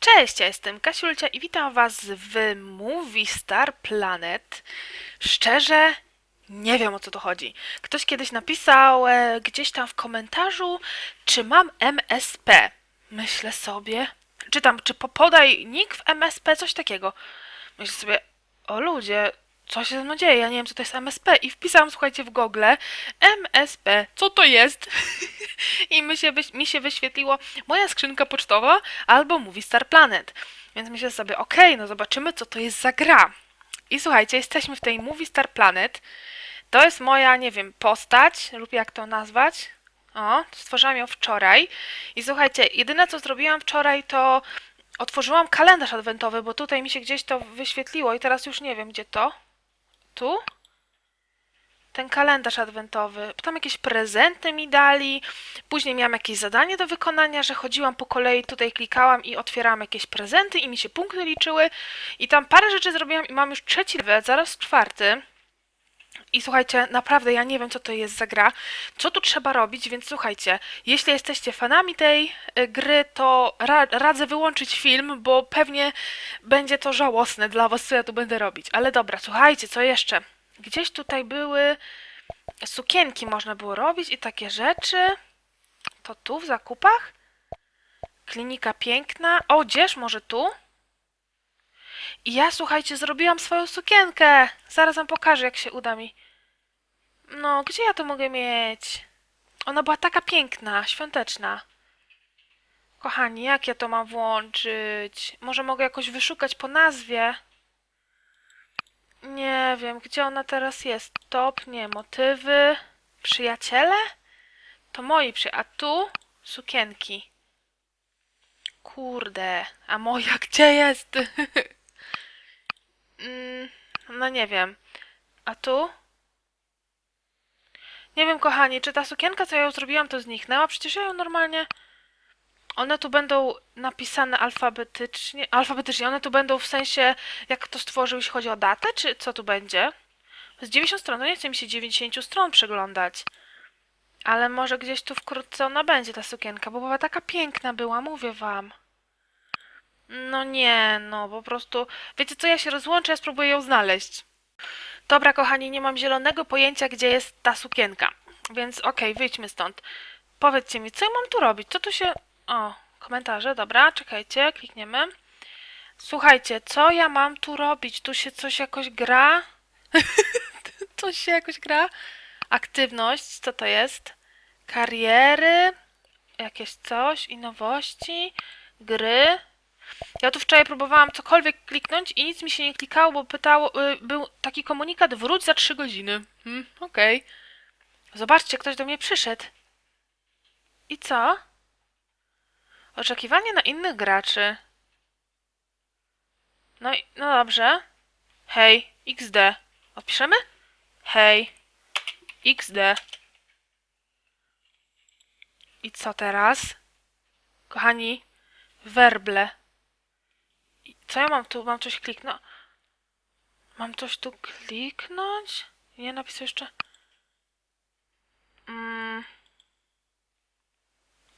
Cześć, ja jestem Kasiulcia i witam Was w Movie Star Planet. Szczerze, nie wiem o co tu chodzi. Ktoś kiedyś napisał e, gdzieś tam w komentarzu, czy mam MSP. Myślę sobie, czytam, czy po, podaj nick w MSP, coś takiego. Myślę sobie, o ludzie, co się ze mną dzieje? Ja nie wiem, co to jest MSP. I wpisałam, słuchajcie, w Google MSP, co to jest? I mi się, mi się wyświetliło moja skrzynka pocztowa albo Movie Star Planet. Więc myślę sobie, okej, no zobaczymy, co to jest za gra. I słuchajcie, jesteśmy w tej Movie Star Planet. To jest moja, nie wiem, postać, lub jak to nazwać. O, stworzyłam ją wczoraj. I słuchajcie, jedyne co zrobiłam wczoraj to otworzyłam kalendarz adwentowy, bo tutaj mi się gdzieś to wyświetliło i teraz już nie wiem, gdzie to. Tu? Ten kalendarz adwentowy. Tam jakieś prezenty mi dali. Później miałam jakieś zadanie do wykonania, że chodziłam po kolei, tutaj klikałam i otwierałam jakieś prezenty i mi się punkty liczyły. I tam parę rzeczy zrobiłam i mam już trzeci level, zaraz czwarty. I słuchajcie, naprawdę ja nie wiem, co to jest za gra, co tu trzeba robić, więc słuchajcie, jeśli jesteście fanami tej y, gry, to ra radzę wyłączyć film, bo pewnie będzie to żałosne dla was, co ja tu będę robić. Ale dobra, słuchajcie, co jeszcze? Gdzieś tutaj były sukienki, można było robić i takie rzeczy. To tu w zakupach? Klinika piękna. Odzież może tu? I ja, słuchajcie, zrobiłam swoją sukienkę. Zaraz wam pokażę, jak się uda mi. No, gdzie ja to mogę mieć? Ona była taka piękna, świąteczna. Kochani, jak ja to mam włączyć? Może mogę jakoś wyszukać po nazwie? Nie wiem, gdzie ona teraz jest. Top, nie, motywy. Przyjaciele? To moi przyjaciele. A tu? Sukienki. Kurde, a moja gdzie jest? Mm, no nie wiem. A tu? Nie wiem, kochani, czy ta sukienka, co ja ją zrobiłam, to zniknęła? Przecież ja ją normalnie... One tu będą napisane alfabetycznie. Alfabetycznie. One tu będą w sensie, jak kto stworzył, jeśli chodzi o datę, czy co tu będzie? Z 90 stron, no nie chce mi się 90 stron przeglądać. Ale może gdzieś tu wkrótce ona będzie, ta sukienka, bo była taka piękna była, mówię wam. No nie, no po prostu. Wiecie co, ja się rozłączę, ja spróbuję ją znaleźć. Dobra, kochani, nie mam zielonego pojęcia, gdzie jest ta sukienka. Więc okej, wyjdźmy stąd. Powiedzcie mi, co ja mam tu robić? Co tu się. O, komentarze, dobra, czekajcie, klikniemy. Słuchajcie, co ja mam tu robić? Tu się coś jakoś gra? coś się jakoś gra? Aktywność, co to jest? Kariery, jakieś coś i nowości, gry. Ja tu wczoraj próbowałam cokolwiek kliknąć i nic mi się nie klikało, bo pytało, y, był taki komunikat wróć za 3 godziny. Hmm, okej. Zobaczcie, ktoś do mnie przyszedł. I co? Oczekiwanie na innych graczy. No no dobrze. Hej, XD. Odpiszemy? Hej, XD. I co teraz? Kochani, werble. Co ja mam tu? Mam coś kliknąć? Mam coś tu kliknąć? Nie napisał jeszcze. Mm.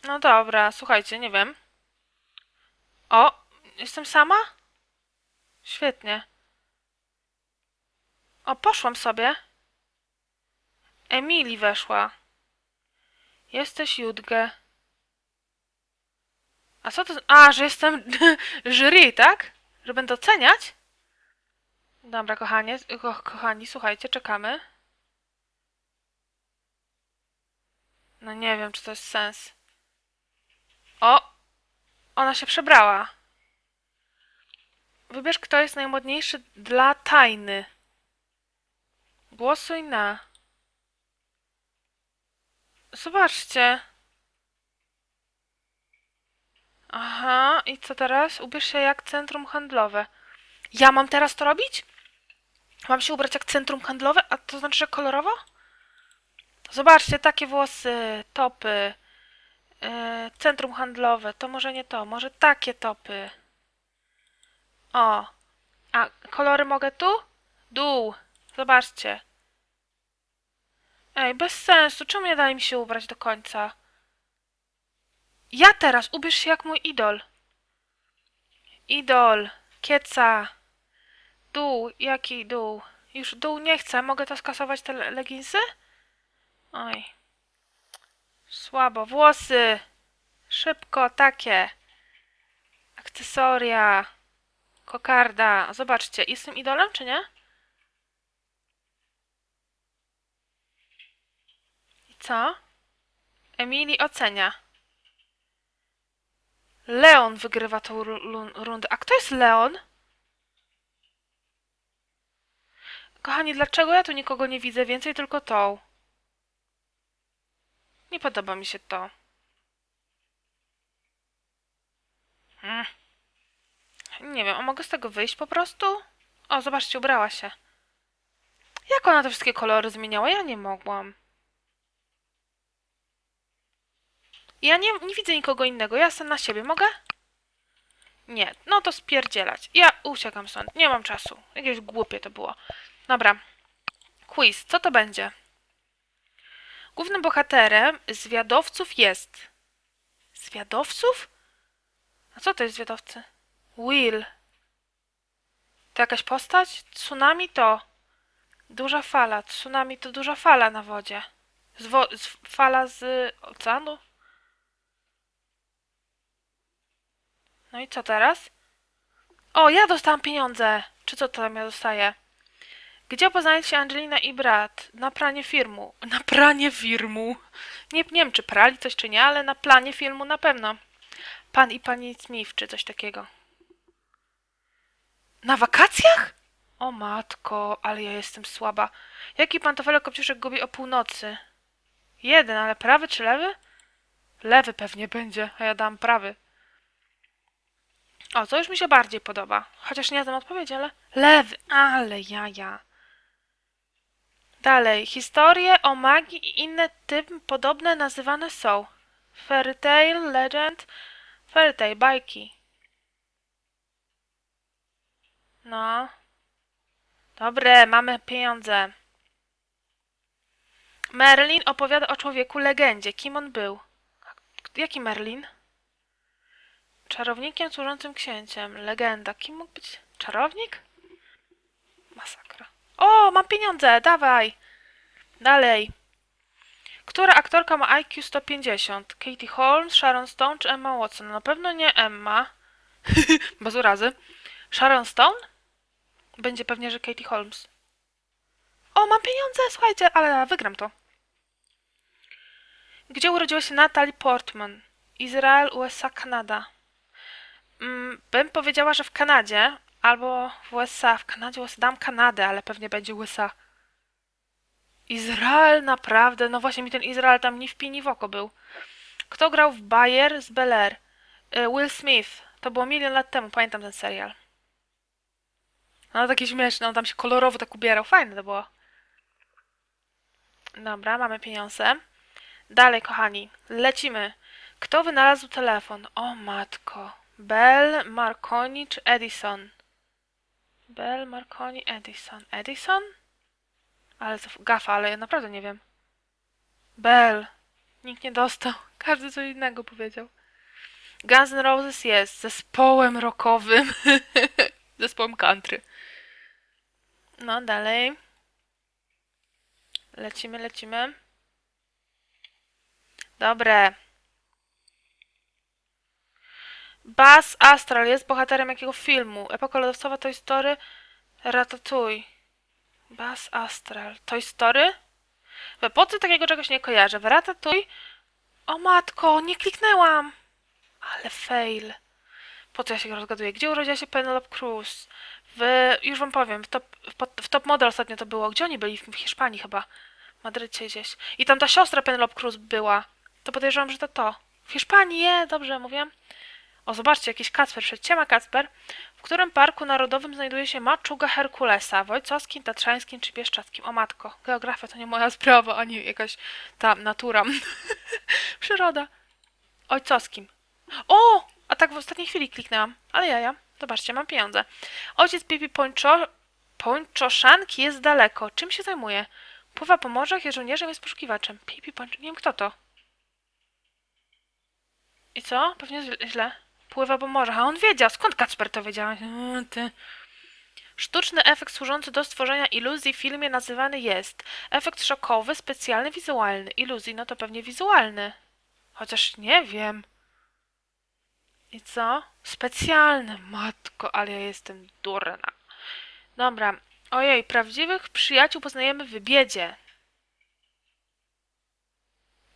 No dobra, słuchajcie, nie wiem. O, jestem sama? Świetnie. O, poszłam sobie. Emily weszła. Jesteś Judge. A co to... A, że jestem jury, tak? Że będę oceniać? Dobra, kochanie, ko kochani, słuchajcie, czekamy. No nie wiem, czy to jest sens. O! Ona się przebrała. Wybierz, kto jest najmodniejszy dla tajny. Głosuj na. Zobaczcie. Aha, i co teraz? Ubierz się jak centrum handlowe. Ja mam teraz to robić? Mam się ubrać jak centrum handlowe? A to znaczy, że kolorowo? Zobaczcie, takie włosy, topy. Yy, centrum handlowe, to może nie to, może takie topy. O, a kolory mogę tu? Dół, zobaczcie. Ej, bez sensu, czemu nie dali mi się ubrać do końca? Ja teraz, ubierz się jak mój idol. Idol. Kieca. Dół. Jaki dół? Już dół nie chcę. Mogę to skasować te le- leginsy? Oj. Słabo. Włosy. Szybko. Takie. Akcesoria. Kokarda. Zobaczcie. Jestem idolem, czy nie? I co? Emily ocenia. Leon wygrywa tą rundę. A kto jest Leon? Kochani, dlaczego ja tu nikogo nie widzę więcej, tylko tą? Nie podoba mi się to. Mm. Nie wiem, a mogę z tego wyjść po prostu? O, zobaczcie, ubrała się. Jak ona te wszystkie kolory zmieniała? Ja nie mogłam. Ja nie, nie widzę nikogo innego. Ja jestem na siebie. Mogę? Nie. No to spierdzielać. Ja uciekam stąd. Nie mam czasu. Jakieś głupie to było. Dobra. Quiz. Co to będzie? Głównym bohaterem zwiadowców jest... Zwiadowców? A co to jest zwiadowcy? Will. To jakaś postać? Tsunami to... Duża fala. Tsunami to duża fala na wodzie. Z wo- z fala z oceanu? No i co teraz? O, ja dostałam pieniądze! Czy co tam ja dostaję? Gdzie poznaje się Angelina i brat? Na planie filmu. Na planie filmu. Nie, nie wiem, czy prali coś, czy nie, ale na planie filmu na pewno. Pan i pani Smith, czy coś takiego. Na wakacjach? O matko, ale ja jestem słaba. Jaki pantofelek kopciuszek gubi o północy? Jeden, ale prawy czy lewy? Lewy pewnie będzie, a ja dam prawy. O, to już mi się bardziej podoba. Chociaż nie znam odpowiedzi, ale... Lewy, ale jaja. Dalej. Historie o magii i inne tym podobne nazywane są. Fairy tale, legend, fairy tale, bajki. No. Dobre, mamy pieniądze. Merlin opowiada o człowieku legendzie. Kim on był? Jaki Merlin? Czarownikiem służącym księciem. Legenda. Kim mógł być? Czarownik? Masakra. O, mam pieniądze, dawaj. Dalej. Która aktorka ma IQ 150? Katie Holmes, Sharon Stone czy Emma Watson? Na pewno nie Emma. Bez urazy. Sharon Stone? Będzie pewnie, że Katie Holmes. O, mam pieniądze, słuchajcie, ale wygram to. Gdzie urodziła się Natalie Portman? Izrael, USA, Kanada. Mm, bym powiedziała, że w Kanadzie albo w USA. W Kanadzie USA dam Kanadę, ale pewnie będzie USA. Izrael, naprawdę? No właśnie mi ten Izrael tam ni w pi, ni w oko był. Kto grał w Bayer z Bel Air? Y, Will Smith. To było milion lat temu, pamiętam ten serial. No takie śmieszne, on tam się kolorowo tak ubierał. Fajne to było. Dobra, mamy pieniądze. Dalej, kochani, lecimy. Kto wynalazł telefon? O matko. Bell, Marconi czy Edison? Bell, Marconi, Edison. Edison? Ale to gafa, ale ja naprawdę nie wiem. Bell. Nikt nie dostał. Każdy co innego powiedział. Guns N' Roses jest zespołem rockowym. zespołem country. No, dalej. Lecimy, lecimy. Dobre. Buzz Astral jest bohaterem jakiego filmu? Epoka lodowcowa Toy Story Ratatouille. Buzz Astral. Toy Story? W epoce takiego czegoś nie kojarzę. W Ratatouille? O matko, nie kliknęłam! Ale fail. Po co ja się rozgaduję? Gdzie urodziła się Penelope Cruz? W, już wam powiem, w top, w, w top Model ostatnio to było. Gdzie oni byli? W, Hiszpanii chyba. W Madrycie gdzieś. I tam ta siostra Penelope Cruz była. To podejrzewam, że to to. W Hiszpanii, je, dobrze mówię. O, zobaczcie, jakiś Kacper przed Ciema Kacper. W którym parku narodowym znajduje się maczuga Herkulesa? Wojcowskim, Tatrzańskim czy Bieszczackim? O matko, geografia to nie moja sprawa, ani jakaś ta natura. Przyroda. Ojcowskim. O! A tak w ostatniej chwili kliknęłam. Ale ja, ja. Zobaczcie, mam pieniądze. Ojciec Pipi Pończo... Pończoszanki jest daleko. Czym się zajmuje? Pływa po morzach, jest żołnierzem, jest poszukiwaczem. Pipi Pończo... Nie wiem, kto to. I co? Pewnie źle. Pływa po morzach. A on wiedział. Skąd Kacper to wiedział? Eee, ty. Sztuczny efekt służący do stworzenia iluzji w filmie nazywany jest efekt szokowy, specjalny, wizualny. Iluzji, no to pewnie wizualny. Chociaż nie wiem. I co? Specjalny. Matko, ale ja jestem durna. Dobra. Ojej, prawdziwych przyjaciół poznajemy w biedzie.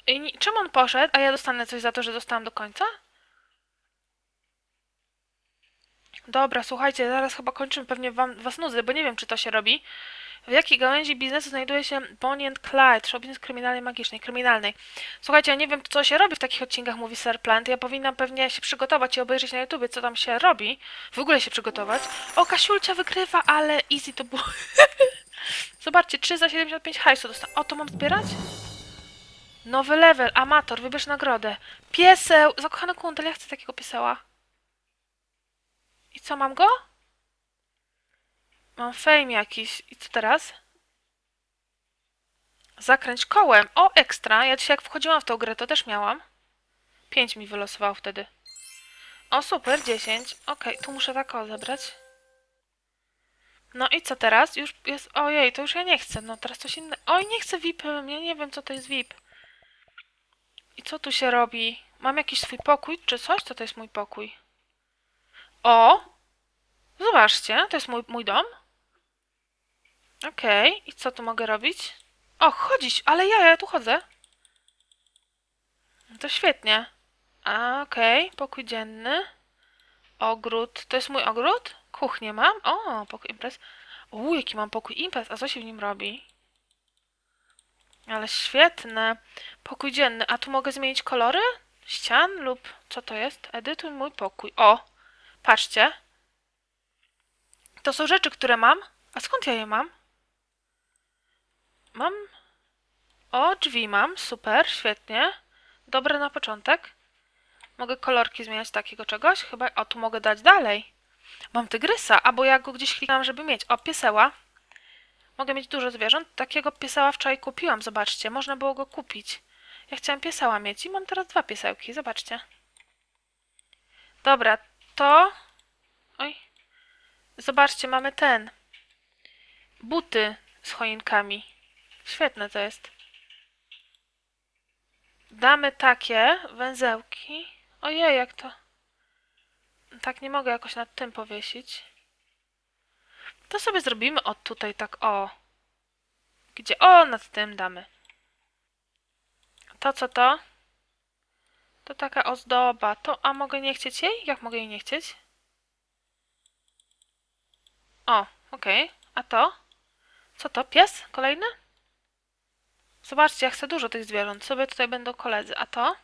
I czemu on poszedł, a ja dostanę coś za to, że dostałam do końca? Dobra, słuchajcie, zaraz chyba kończymy, pewnie wam, was nudzę, bo nie wiem, czy to się robi. W jakiej gałęzi biznesu znajduje się Bonnie and Clyde, show biznes kryminalnej, magicznej, kryminalnej. Słuchajcie, ja nie wiem, co się robi w takich odcinkach, mówi Sir Plant. Ja powinnam pewnie się przygotować i obejrzeć na YouTubie, co tam się robi. W ogóle się przygotować. O, Kasiulcia wygrywa, ale easy to było. Zobaczcie, 3 za 75 hajsu dostałam. O, to mam zbierać? Nowy level, amator, wybierz nagrodę. Pieseł, zakochany kundel, ja chcę takiego pieseła. I co, mam go? Mam fame jakiś. I co teraz? Zakręć kołem. O, ekstra. Ja dzisiaj jak wchodziłam w tą grę, to też miałam. 5 mi wylosowało wtedy. O, super, 10. Okej, tu muszę tak o zebrać. No i co teraz? Już jest... Ojej, to już ja nie chcę. No teraz coś innego. Oj, nie chcę VIP-em. Ja nie wiem, co to jest VIP. I co tu się robi? Mam jakiś swój pokój, czy coś? Co to jest mój pokój? O! Zobaczcie, to jest mój, mój dom. Okej, i co tu mogę robić? O, chodzić, ale ja, ja tu chodzę. No To świetnie. A, okej, pokój dzienny. Ogród, to jest mój ogród? Kuchnię mam? O, pokój imprez. Uuu, jaki mam pokój imprez, a co się w nim robi? Ale świetne. Pokój dzienny, a tu mogę zmienić kolory? Ścian lub co to jest? Edytuj mój pokój. O, patrzcie. To są rzeczy, które mam. A skąd ja je mam? Mam. O, drzwi mam. Super, świetnie. Dobre na początek. Mogę kolorki zmieniać takiego czegoś? Chyba. O, tu mogę dać dalej. Mam tygrysa, albo ja go gdzieś klikam, żeby mieć. O, pieseła. Mogę mieć dużo zwierząt. Takiego pieseła wczoraj kupiłam, zobaczcie. Można było go kupić. Ja chciałam pieseła mieć i mam teraz dwa piesełki, zobaczcie. Dobra, to... Oj. Zobaczcie, mamy ten. Buty z choinkami. Świetne to jest. Damy takie węzełki. Ojej, jak to... Tak nie mogę jakoś nad tym powiesić. To sobie zrobimy od tutaj tak o. Gdzie? O, nad tym damy. To co to? To taka ozdoba. To, a mogę nie chcieć jej? Jak mogę jej nie chcieć? O, okej. A to? Co to? Pies? Kolejny? Zobaczcie, ja chcę dużo tych zwierząt. Sobie tutaj będą koledzy. A to?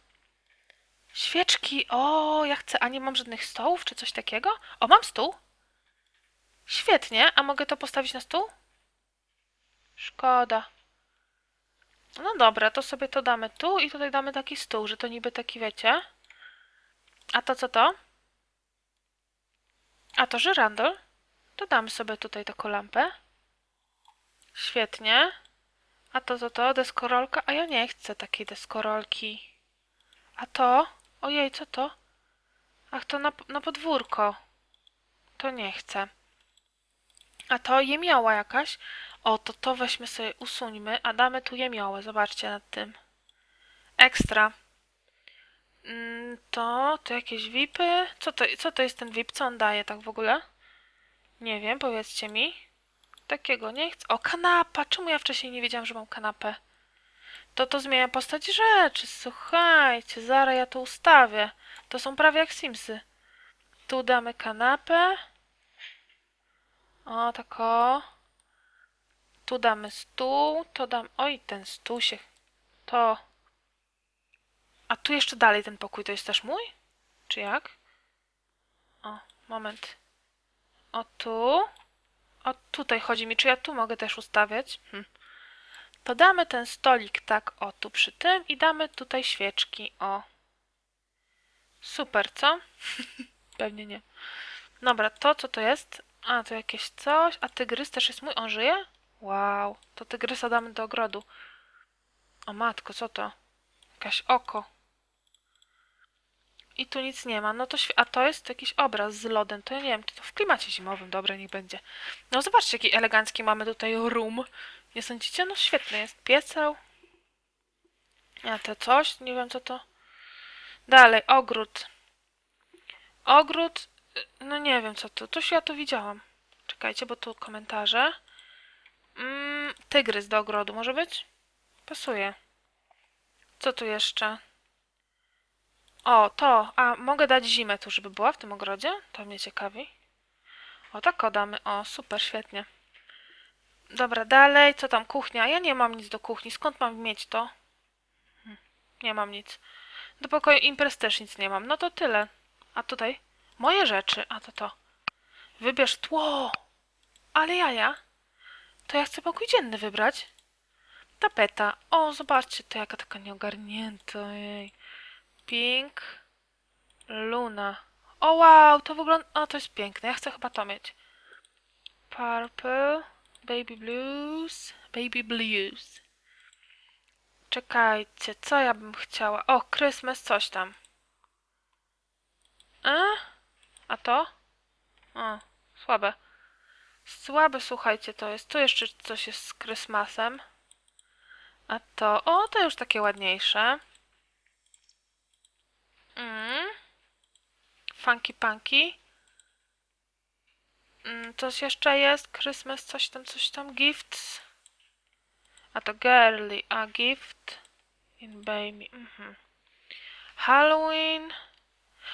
Świeczki. O, ja chcę. A nie mam żadnych stołów czy coś takiego? O, mam stół. Świetnie. A mogę to postawić na stół? Szkoda. No dobra, to sobie to damy tu i tutaj damy taki stół, że to niby taki, wiecie. A to co to? A to żyrandol? To damy sobie tutaj taką lampę. Świetnie. A to co to? Deskorolka? A ja nie chcę takiej deskorolki. A to? Ojej, co to? Ach, to na, na podwórko. To nie chcę. A to jemioła jakaś? O, to to weźmy sobie, usuńmy, a damy tu jemiołę. Zobaczcie nad tym. Ekstra. Mm, to, to jakieś VIPy. Co to, co to jest ten VIP? Co on daje tak w ogóle? Nie wiem, powiedzcie mi. Takiego nie chcę. O, kanapa! Czemu ja wcześniej nie wiedziałam, że mam kanapę? To to zmienia postać rzeczy. Słuchajcie, zaraz ja to ustawię. To są prawie jak Simsy. Tu damy kanapę. O, tak o. Tu damy stół, to dam... Oj, ten stół się... To... A tu jeszcze dalej ten pokój, to jest też mój? Czy jak? O, moment. O, tu. O, tutaj chodzi mi, czy ja tu mogę też ustawiać? Hm. To damy ten stolik tak, o, tu przy tym i damy tutaj świeczki, o. Super, co? Pewnie nie. Dobra, to co to jest? A, to jakieś coś. A tygrys też jest mój, on żyje? Wow, to tygrysa damy do ogrodu. O matko, co to? Jakaś oko. I tu nic nie ma. No to A to jest jakiś obraz z lodem. To ja nie wiem, to w klimacie zimowym. Dobra, niech będzie. No zobaczcie, jaki elegancki mamy tutaj room. Nie sądzicie? No świetny jest. Pieseł. A to coś? Nie wiem, co to. Dalej, ogród. Ogród. y, No nie wiem, co to. Coś ja tu widziałam. Czekajcie, bo tu komentarze. Mm, tygrys do ogrodu może być? Pasuje. Co tu jeszcze? O, to. A, mogę dać zimę tu, żeby była w tym ogrodzie? To mnie ciekawi. O, tak damy. O, super, świetnie. Dobra, dalej. Co tam? Kuchnia. Ja nie mam nic do kuchni. Skąd mam mieć to? Hm, Nie mam nic. Do pokoju imprez też nic nie mam. No to tyle. A tutaj? Moje rzeczy. A to to. Wybierz tło. Ale jaja. To ja chcę pokój dzienny wybrać. Tapeta. O, zobaczcie, to jaka taka nieogarnięta. Jej. Pink. Luna. O, wow, to wygląda... O, to jest piękne. Ja chcę chyba to mieć. Purple. Baby blues. Baby blues. Czekajcie, co ja bym chciała? O, Christmas coś tam. E? A to? O, słabe. Słabe, słuchajcie, to jest. Tu jeszcze coś jest z Christmasem. A to, o, to już takie ładniejsze. Mm. Funky punky. Mm, coś jeszcze jest? Christmas, coś tam, coś tam. Gifts. A to girly, a gift in baby. Mhm. Halloween.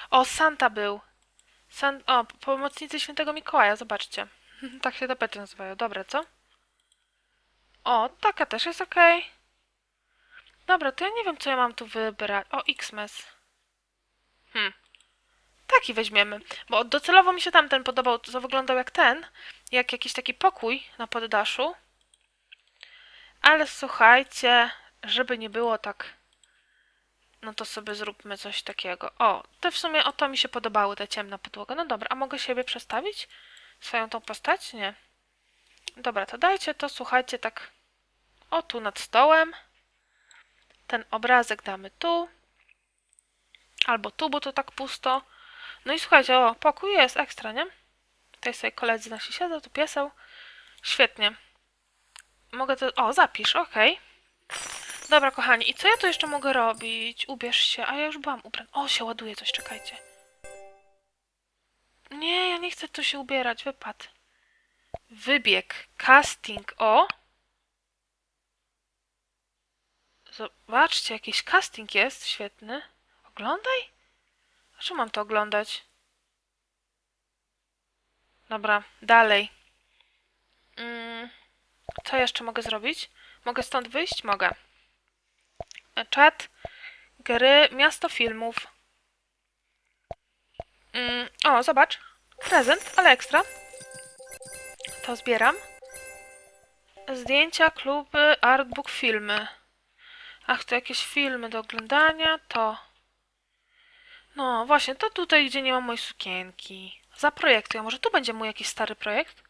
O, Santa był. San o, pomocnicy świętego Mikołaja, zobaczcie. tak się tapety nazywają. Dobra, co? O, taka też jest ok. Dobra, to ja nie wiem, co ja mam tu wybrać. O, Xmas. Hmm. Taki weźmiemy. Bo docelowo mi się tamten podobał, co wyglądał jak ten. Jak jakiś taki pokój na poddaszu. Ale słuchajcie, żeby nie było tak... No to sobie zróbmy coś takiego. O, te w sumie o to mi się podobały, te ciemna podłoga. No dobra, a mogę siebie przestawić? Swoją tą postać? Nie. Dobra, to dajcie to, słuchajcie, tak o tu nad stołem. Ten obrazek damy tu. Albo tu, bo to tak pusto. No i słuchajcie, o, pokój jest ekstra, nie? Tutaj sobie koledzy nasi siedzą, tu pieseł. Świetnie. Mogę to... O, zapisz, okej. Dobra, kochani, i co ja tu jeszcze mogę robić? Ubierz się, a ja już byłam ubrana. O, się ładuje coś, czekajcie. Nie, ja nie chcę tu się ubierać, wypad. Wybieg, casting, o. Zobaczcie, jakiś casting jest, świetny. Oglądaj? A czemu mam to oglądać? Dobra, dalej. Mm, co jeszcze mogę zrobić? Mogę stąd wyjść? Mogę. E, Czat, gry, miasto filmów. Mm, o, zobacz. Prezent, ale ekstra. To zbieram. Zdjęcia, kluby, artbook, filmy. Ach, to jakieś filmy do oglądania, to... No, właśnie, to tutaj, gdzie nie ma mojej sukienki. Zaprojektuję. Może tu będzie mój jakiś stary projekt?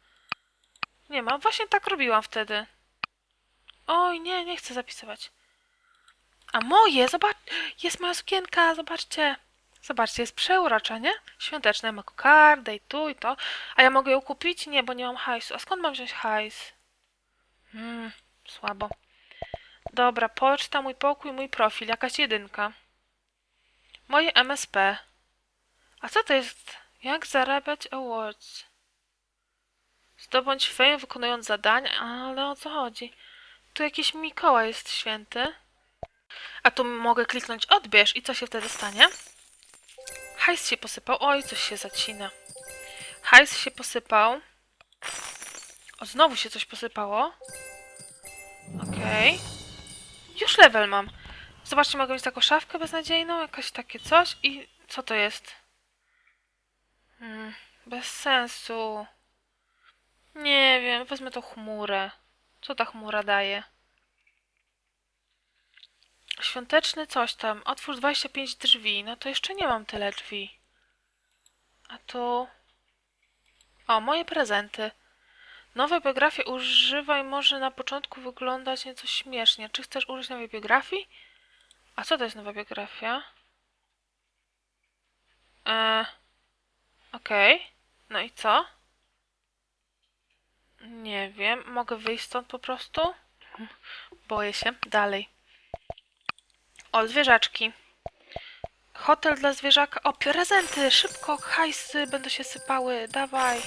Nie ma. Właśnie tak robiłam wtedy. Oj, nie, nie chcę zapisywać. A moje, zobacz, jest moja sukienka, zobaczcie. Zobaczcie, jest przeurocza, nie? Świąteczna, ja mam kokardę i tu i to. A ja mogę ją kupić? Nie, bo nie mam hajsu. A skąd mam wziąć hajs? Hmm, słabo. Dobra, poczta, mój pokój, mój profil, jakaś jedynka. Moje MSP. A co to jest? Jak zarabiać awards? Zdobądź fame wykonując zadania, ale o co chodzi? Tu jakiś Mikołaj jest święty. A tu mogę kliknąć odbierz i co się wtedy stanie? Hajs się posypał. Oj, coś się zacina. Hajs się posypał. O, znowu się coś posypało. Okej. Już level mam. Zobaczcie, mogę mieć taką szafkę beznadziejną, jakaś takie coś i co to jest? Hmm, bez sensu. Nie wiem, wezmę tą chmurę. Co ta chmura daje? Świąteczny coś tam. Otwórz 25 drzwi. No to jeszcze nie mam tyle drzwi. A tu... O, moje prezenty. Nowe biografie używaj może na początku wyglądać nieco śmiesznie. Czy chcesz użyć nowej biografii? A co to jest nowa biografia? E, Okej. No i co? Nie wiem. Mogę wyjść stąd po prostu? Boję się. Dalej. O, zwierzaczki. Hotel dla zwierzaka. O, prezenty! Szybko, hajsy będą się sypały. Dawaj.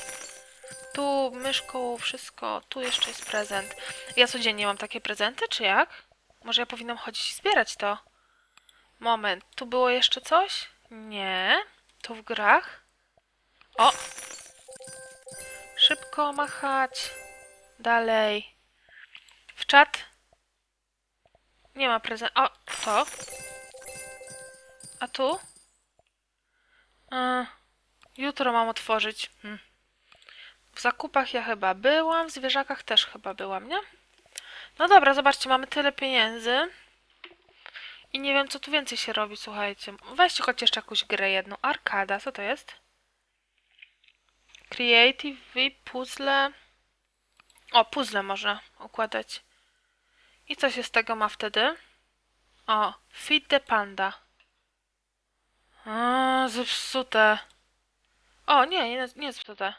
Tu myszką, wszystko. Tu jeszcze jest prezent. Ja codziennie mam takie prezenty, czy jak? Może ja powinnam chodzić i zbierać to? Moment, tu było jeszcze coś? Nie. Tu w grach? O! Szybko machać. Dalej. W czat. Nie ma prezent. O, to. A tu? A, jutro mam otworzyć. Hmm. W zakupach ja chyba byłam, w zwierzakach też chyba byłam, nie? No dobra, zobaczcie, mamy tyle pieniędzy. I nie wiem, co tu więcej się robi, słuchajcie. Weźcie choć jeszcze jakąś grę jedną. Arkada, co to jest? Creative, puzzle. O, puzzle można układać. I co się z tego ma wtedy? O, Feed the Panda. A, zepsute. O, nie, nie, nie zepsute.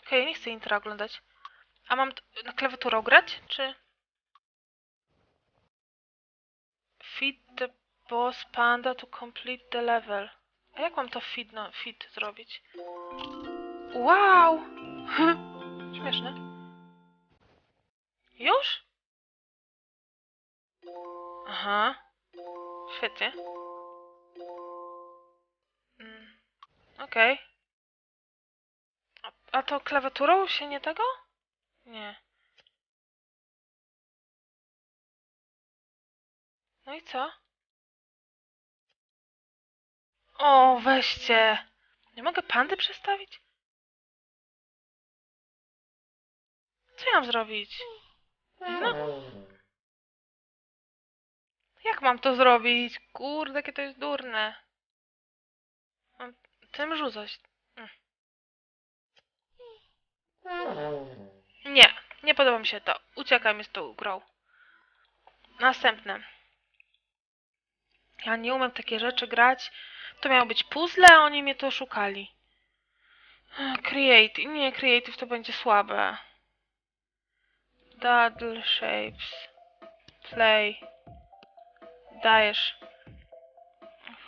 Okej, nie chcę intra oglądać. A mam na klawiaturą grać, czy... Feed the boss panda to complete the level. A jak mam to feed, no, feed zrobić? Wow! Śmieszne. Już? Aha. Świetnie. Mm. Okej. A, a to klawiaturą się nie tego? Nie. No i co? O, weźcie. Nie mogę pandy przestawić? Co ja mam zrobić? No. Jak mam to zrobić? Kurde, jakie to jest durne. Mam tym rzucać. Mm. Nie, nie podoba mi się to. Uciekam z tą grą. Następne. Ja nie umiem takie rzeczy grać. To miało być puzzle, a oni mnie tu oszukali. Create. Nie, creative to będzie słabe. Daddle shapes. Play. Dajesz.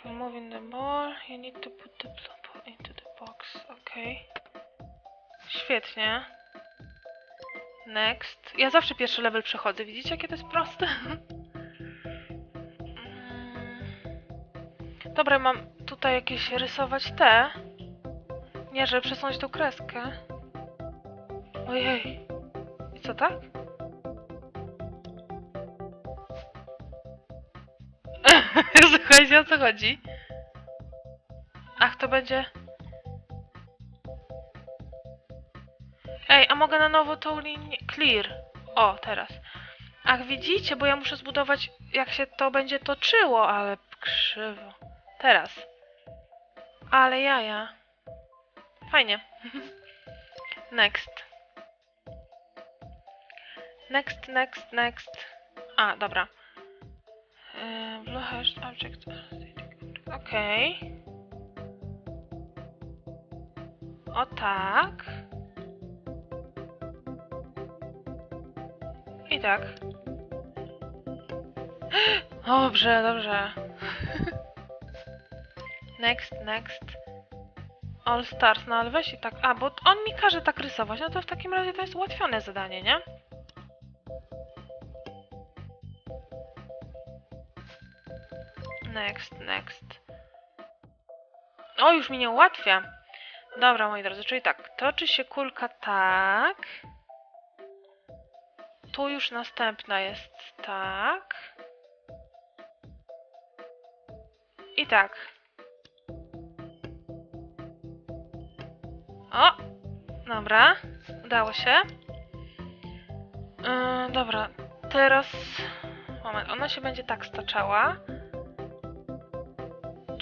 For moving the ball, you need to put the ball into the box. Okay. Świetnie. Next. Ja zawsze pierwszy level przechodzę. Widzicie, jakie to jest proste? Mm. Dobra, mam tutaj jakieś rysować te. Nie, żeby przesunąć tą kreskę. Ojej. I co tak? Słuchajcie, o co chodzi? Ach, to będzie... Ej, a mogę na nowo tą linię... Clear. O, teraz. Ach, widzicie, bo ja muszę zbudować, jak się to będzie toczyło, ale krzywo. Teraz. Ale jaja. Fajnie. Next. Next, next, next. A, dobra. Blue hash object. Okej. O tak. I tak. Dobrze, dobrze. Next, next. All stars, no ale weź i tak. A, bo on mi każe tak rysować, no to w takim razie to jest ułatwione zadanie, nie? Next, next. O, już mi nie ułatwia. Dobra, moi drodzy, czyli tak, toczy się kulka tak. Tu już następna jest tak. I tak. O! Dobra, udało się. Yy, dobra, teraz... Moment, ona się będzie tak staczała.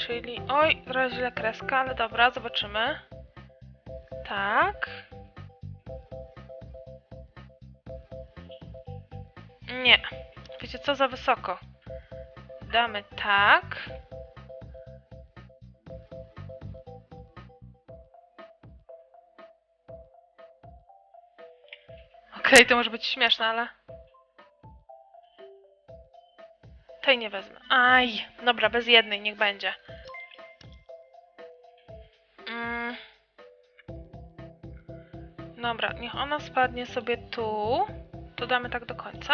Czyli... Oj, teraz źle kreska, ale dobra, zobaczymy. Tak. Nie. Wiecie co, za wysoko. damy tak. Okej, to może być śmieszne, ale... Tej nie wezmę. Aj, dobra, bez jednej niech będzie. Dobra, niech ona spadnie sobie tu. To damy tak do końca.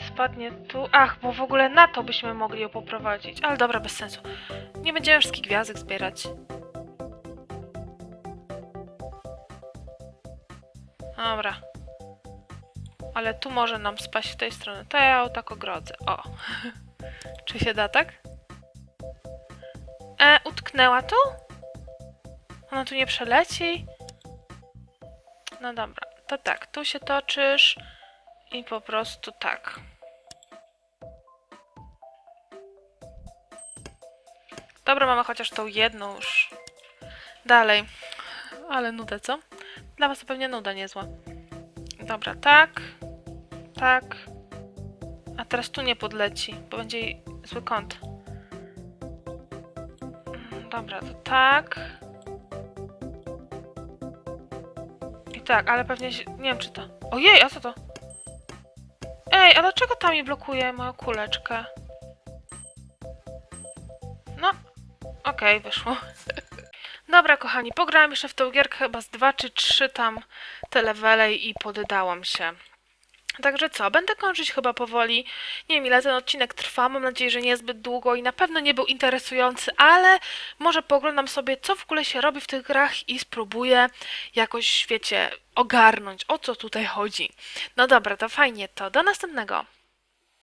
Spadnie tu. Ach, bo w ogóle na to byśmy mogli ją poprowadzić. Ale dobra, bez sensu. Nie będziemy wszystkich gwiazdek zbierać. Dobra. Ale tu może nam spaść w tej strony. To ja ją tak ogrodzę. O. Czy się da tak? E, utknęła tu? Ona tu nie przeleci? No dobra, to tak, tu się toczysz i po prostu tak. Dobra, mamy chociaż tą jedną już. Dalej. Ale nudę, co? Dla was to pewnie nuda niezła. Dobra, tak. Tak. A teraz tu nie podleci, bo będzie zły kąt. Mm, Dobra, to tak. Tak, ale pewnie się... Nie wiem, czy to... Ojej, a co to? Ej, a dlaczego tam mi blokuje moją kuleczkę? No, okej, wyszło. Dobra, kochani, pograłam jeszcze w tą gierkę chyba z dwa czy trzy tam te levele i poddałam się. Także co, będę kończyć chyba powoli. Nie wiem ile ten odcinek trwa, mam nadzieję, że niezbyt długo i na pewno nie był interesujący, ale może pooglądam sobie, co w ogóle się robi w tych grach i spróbuję jakoś, wiecie, ogarnąć, o co tutaj chodzi. No dobra, to fajnie, to do następnego.